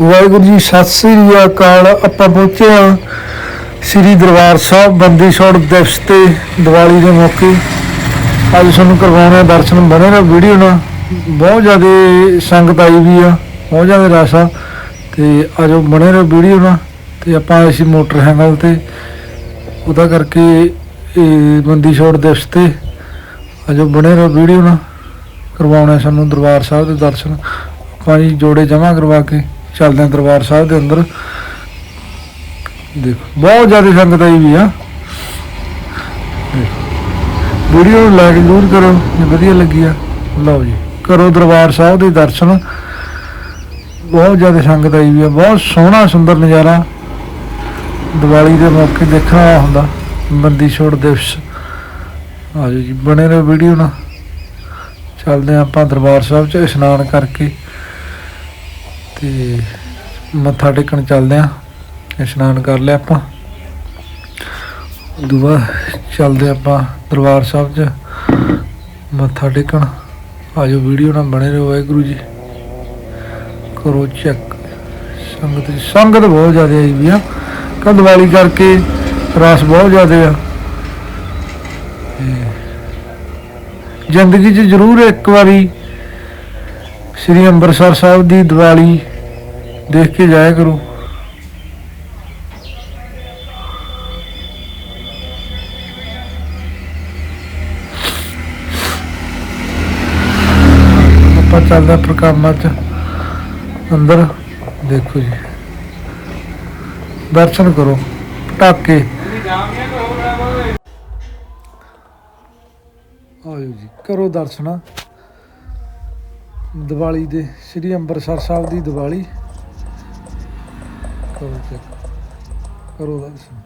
ਵਾਹਿਗੁਰੂ ਜੀ, ਸਤਿ ਸ੍ਰੀ ਅਕਾਲ। ਆਪਾਂ ਪਹੁੰਚੇ ਹਾਂ ਸ੍ਰੀ ਦਰਬਾਰ ਸਾਹਿਬ ਬੰਦੀ ਛੋੜ ਦਿਵਸ ਤੇ ਦੀਵਾਲੀ ਦੇ ਮੌਕੇ। ਅੱਜ ਤੁਹਾਨੂੰ ਕਰਵਾਉਣੇ ਆ ਦਰਸ਼ਨ ਬਣੇ ਨਾ ਵੀਡੀਓ ਨਾਲ। ਬਹੁਤ ਜ਼ਿਆਦਾ ਸੰਗਤ ਆਈ ਵੀ ਆ, ਬਹੁਤ ਜ਼ਿਆਦਾ ਰਸ਼ ਆ। ਤੇ ਆਜੋ ਬਣੇ ਰਹੋ ਵੀਡੀਓ ਨਾਲ ਤੇ ਆਪਾਂ ਆਏ ਸੀ ਮੋਟਰਸਾਈਕਲ ਤੇ। ਉਹਦਾ ਕਰਕੇ ਇਹ ਬੰਦੀ ਛੋੜ ਦਿਵਸ ਤੇ ਆਜੋ ਬਣੇ ਰਹੋ ਵੀਡੀਓ ਨਾਲ। ਕਰਵਾਉਣੇ ਸਾਨੂੰ ਦਰਬਾਰ ਸਾਹਿਬ ਦੇ ਦਰਸ਼ਨ। ਆਪਾਂ ਜੀ ਜੋੜੇ ਜਮ੍ਹਾਂ ਕਰਵਾ ਕੇ ਚੱਲਦੇ ਹਾਂ ਦਰਬਾਰ ਸਾਹਿਬ ਦੇ ਅੰਦਰ। ਦੇਖੋ, ਬਹੁਤ ਜ਼ਿਆਦਾ ਸੰਗਤ ਆਈ ਵੀ ਆ। ਵੀਡੀਓ ਨੂੰ ਲਾਈਕ ਜ਼ਰੂਰ ਕਰੋ ਜੇ ਵਧੀਆ ਲੱਗੀ ਆ, ਲਓ ਜੀ, ਕਰੋ ਦਰਬਾਰ ਸਾਹਿਬ ਦੇ ਦਰਸ਼ਨ। ਬਹੁਤ ਜ਼ਿਆਦਾ ਸੰਗਤ ਆਈ ਵੀ ਆ, ਬਹੁਤ ਸੋਹਣਾ, ਸੁੰਦਰ ਨਜ਼ਾਰਾ ਦੀਵਾਲੀ ਦੇ ਮੌਕੇ ਦੇਖਣ ਵਾਲਾ ਹੁੰਦਾ ਬੰਦੀ ਛੋੜ ਦਿਵਸ ਆਜੋ ਜੀ, ਬਣੇ ਰਹੋ ਵੀਡੀਓ ਨਾਲ। ਚੱਲਦੇ ਹਾਂ ਆਪਾਂ ਦਰਬਾਰ ਸਾਹਿਬ 'ਚ, ਇਸ਼ਨਾਨ ਕਰਕੇ। ਤੇ ਮੱਥਾ ਟੇਕਣ ਚੱਲਦੇ ਆਂ, ਇਸ਼ਨਾਨ ਕਰ ਲਿਆ ਆਪਾਂ। ਦੁਆ ਚੱਲਦੇ ਆਪਾਂ ਦਰਬਾਰ ਸਾਹਿਬ 'ਚ, ਮੱਥਾ ਟੇਕਣ। ਆਜੋ ਵੀਡੀਓ ਨਾਲ ਬਣੇ ਰਹੋ ਵਾਹਿਗੁਰੂ ਜੀ। ਕਰੋ ਚੈੱਕ। ਸੰਗਤ ਸੰਗਤ ਬਹੁਤ ਜ਼ਿਆਦਾ ਆਈ ਵੀ ਆ। ਕੱਲ ਦੀਵਾਲੀ ਕਰਕੇ ਰਸ ਬਹੁਤ ਜ਼ਿਆਦਾ ਆ। ਜ਼ਿੰਦਗੀ 'ਚ ਜ਼ਰੂਰ ਇੱਕ ਵਾਰੀ ਸ੍ਰੀ ਅੰਮ੍ਰਿਤਸਰ ਸਾਹਿਬ ਦੀ ਦੀਵਾਲੀ ਦੇਖ ਕੇ ਜਾਇਆ ਕਰੋ। ਆਪਾਂ ਚੱਲਦਾ ਹਾਂ ਚ। ਅੰਦਰ ਦੇਖੋ ਜੀ। ਦਰਸ਼ਨ ਕਰੋ, ਪਟਾਕੇ। ਆਇਓ ਜੀ, ਕਰੋ ਦਰਸ਼ਨ। ਦੀਵਾਲੀ ਦੇ, ਸ੍ਰੀ ਅੰਮ੍ਰਿਤਸਰ ਸਾਹਿਬ ਦੀ ਦੀਵਾਲੀ। ਕਰੋ ਚੈੱਕ ਕਰੋ ਦਰਸ਼ਨ।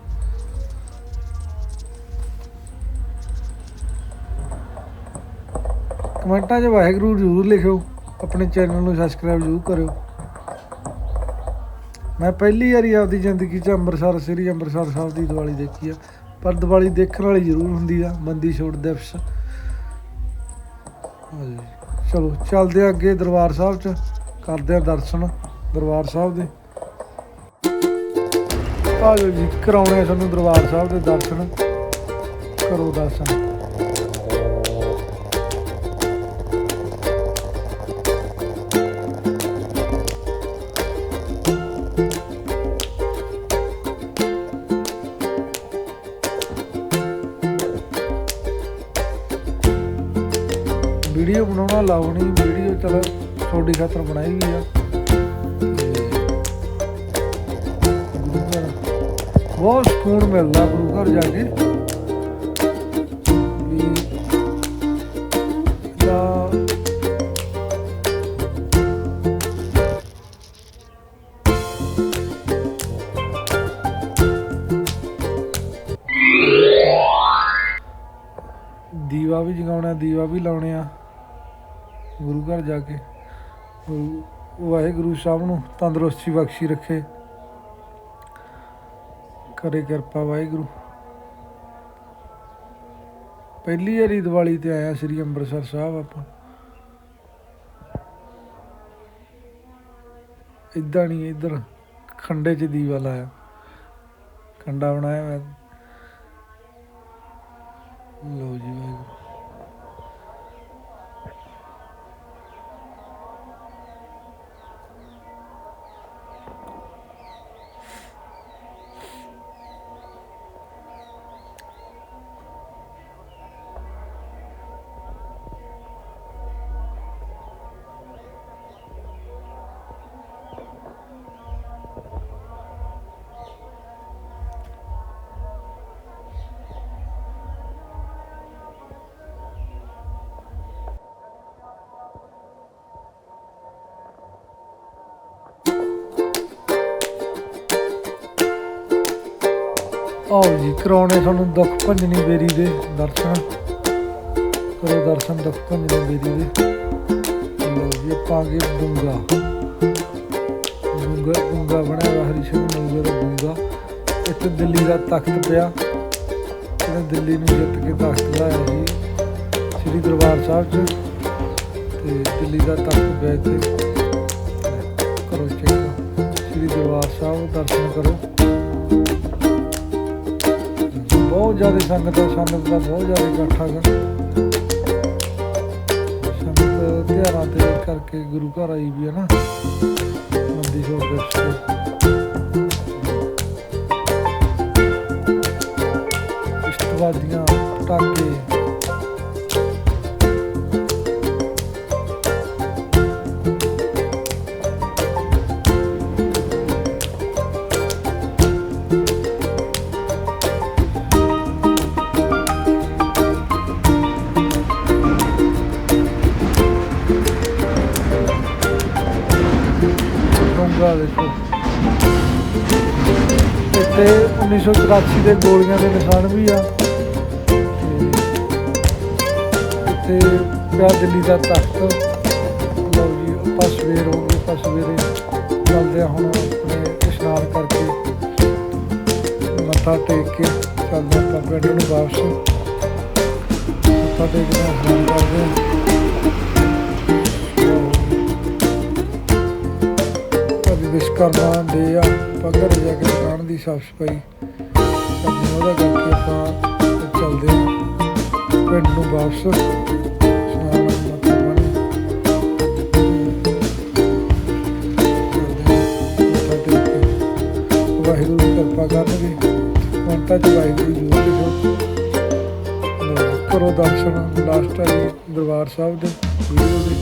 ਕਮੈਂਟਾਂ 'ਚ ਵਾਹਿਗੁਰੂ ਜ਼ਰੂਰ ਲਿਖਿਓ, ਆਪਣੇ ਚੈਨਲ ਨੂੰ ਸਬਸਕ੍ਰਾਈਬ ਜ਼ਰੂਰ ਕਰਿਓ। ਮੈਂ ਪਹਿਲੀ ਵਾਰੀ ਆਪਦੀ ਜ਼ਿੰਦਗੀ 'ਚ ਅੰਮ੍ਰਿਤਸਰ, ਸ੍ਰੀ ਅੰਮ੍ਰਿਤਸਰ ਸਾਹਿਬ ਦੀ ਦੀਵਾਲੀ ਦੇਖੀ ਆ, ਪਰ ਦੀਵਾਲੀ ਦੇਖਣ ਵਾਲੀ ਜ਼ਰੂਰ ਹੁੰਦੀ ਆ, ਬੰਦੀ ਛੋੜ ਦਿਵਸ। ਹਾਂਜੀ। ਚਲੋ, ਚੱਲਦੇ ਆ ਅੱਗੇ ਦਰਬਾਰ ਸਾਹਿਬ 'ਚ। ਕਰਦੇ ਆ ਦਰਸ਼ਨ ਦਰਬਾਰ ਸਾਹਿਬ ਦੇ। ਆਜੋ ਜੀ, ਕਰਾਉਣੇ ਆ ਸਾਨੂੰ ਦਰਬਾਰ ਸਾਹਿਬ ਦੇ ਦਰਸ਼ਨ। ਕਰੋ ਦਰਸ਼ਨ। ਵੀਡੀਓ ਬਣਾਉਣਾ ਲਾਉਣੀ ਵੀਡੀਓ ਚਲੋ ਤੁਹਾਡੀ ਖਾਤਰ ਬਣਾਈ ਵੀ ਆ। ਬਹੁਤ ਸਕੂਨ ਮਿਲਦਾ ਗੁਰੂ ਘਰ ਜਾ ਕੇ। ਵੀ ਦਾ ਦੀਵਾ ਵੀ ਜਗਾਉਣਾ, ਦੀਵਾ ਵੀ ਲਾਉਣੇ ਆ। ਗੁਰੂ ਘਰ ਜਾ ਕੇ ਵਾਹਿਗੁਰੂ ਸਾਹਿਬ ਨੂੰ ਤੰਦਰੁਸਤੀ ਬਖਸ਼ੀ ਰੱਖੇ। ਕਰੇ ਕਿਰਪਾ ਵਾਹਿਗੁਰੂ। ਪਹਿਲੀ ਵਾਰੀ ਦੀਵਾਲੀ ਤੇ ਆਇਆ ਸ੍ਰੀ ਅੰਮ੍ਰਿਤਸਰ ਸਾਹਿਬ ਆਪਾਂ। ਇਦਾਂ ਨਹੀਂ, ਇੱਧਰ ਖੰਡੇ 'ਚ ਦੀਵਾ ਲਾਇਆ। ਖੰਡਾ ਬਣਾਇਆ ਮੈਂ। ਲੋ ਜੀ ਵਾਹਿਗੁਰੂ। ਆਓ ਜੀ, ਕਰਾਉਣੇ ਤੁਹਾਨੂੰ ਦੁੱਖ ਭੰਜਨੀ ਬੇਰੀ ਦੇ ਦਰਸ਼ਨ। ਕਰੋ ਦਰਸ਼ਨ ਦੁੱਖ ਭੰਜਨੀ ਬੇਰੀ ਦੇ। ਲਓ ਜੀ, ਆਪਾਂ ਅੱਗੇ ਡੂੰਗਾ ਡੂੰਗਾ ਡੂੰਗਾ ਬਣਿਆ ਹੋਇਆ ਹਰੀ ਸਿੰਘ ਨੰਗਰ ਦਾ ਡੂੰਗਾ ਇੱਥੇ ਦਿੱਲੀ ਦਾ ਤਖਤ ਪਿਆ। ਇਹਨੇ ਦਿੱਲੀ ਨੂੰ ਜਿੱਤ ਕੇ ਤਖਤ ਲਾਇਆ ਸੀ ਸ੍ਰੀ ਦਰਬਾਰ ਸਾਹਿਬ 'ਚ। ਤੇ ਦਿੱਲੀ ਦਾ ਤਖਤ ਪਿਆ ਇੱਥੇ। ਕਰੋ ਚੈੱਕ। ਸ੍ਰੀ ਦਰਬਾਰ ਸਾਹਿਬ, ਦਰਸ਼ਨ ਕਰੋ। ਬਹੁਤ ਜ਼ਿਆਦਾ ਸੰਗਤ ਆ, ਸੰਗਤ ਦਾ ਬਹੁਤ ਜ਼ਿਆਦਾ ਇਕੱਠ ਹੈਗਾ ਸੰਗਤ ਤਿਉਹਾਰਾਂ ਤੇ ਕਰਕੇ ਗੁਰੂ ਘਰ ਆਈ ਵੀ ਹੈ ਨਾ ਮੰਦੀ ਛੋੜ ਦਿਵਸ ਤੇ ਇਸ਼ਤਵਾਦੀਆਂ ਟਾਕੇ ਇੱਥੇ 1984 ਦੇ ਗੋਲੀਆਂ ਦੇ ਨਿਸ਼ਾਨ ਵੀ ਆ। ਤੇ ਪਿਆ ਦਿੱਲੀ ਦਾ ਤਖਤ। ਲਓ ਜੀ, ਆਪਾਂ ਸਵੇਰ ਹੋ ਗਈ ਆਪਾਂ ਸਵੇਰੇ ਚੱਲਦੇ ਹਾਂ ਹੁਣ ਆਪਣੇ ਇਸ਼ਨਾਨ ਕਰਕੇ। ਮੱਥਾ ਟੇਕ ਕੇ ਚੱਲਦੇ ਹਾਂ ਆਪਾਂ ਪਿੰਡ ਨੂੰ ਵਾਪਸ। ਮੱਥਾ ਟੇਕ ਕੇ ਇਸ਼ਨਾਨ ਕਰਦੇ ਹਾਂ ਦੇ ਆ। ਆਪਾਂ ਜਾ ਕੇ ਦੁਕਾਨ ਦੀ ਸਾਫ਼ ਸਫ਼ਾਈ ਕਰਨੀ ਉਹਦਾ ਕਰਕੇ ਆਪਾਂ ਚੱਲਦੇ ਹਾਂ ਪਿੰਡ ਨੂੰ ਵਾਪਸ। ਵਾਹਿਗੁਰੂ ਦੀ ਕਿਰਪਾ ਕਰਨਗੇ। ਹੁਣ ਤਾਂ ਜੀ ਵਾਹਿਗੁਰੂ ਜੀ ਲਿਖੋ ਲਓ ਕਰੋ ਦਰਸ਼ਨ। ਲਾਸਟ ਆ ਦਰਬਾਰ ਸਾਹਿਬ ਦੇ ਵੀਡੀਓ ਦੇ।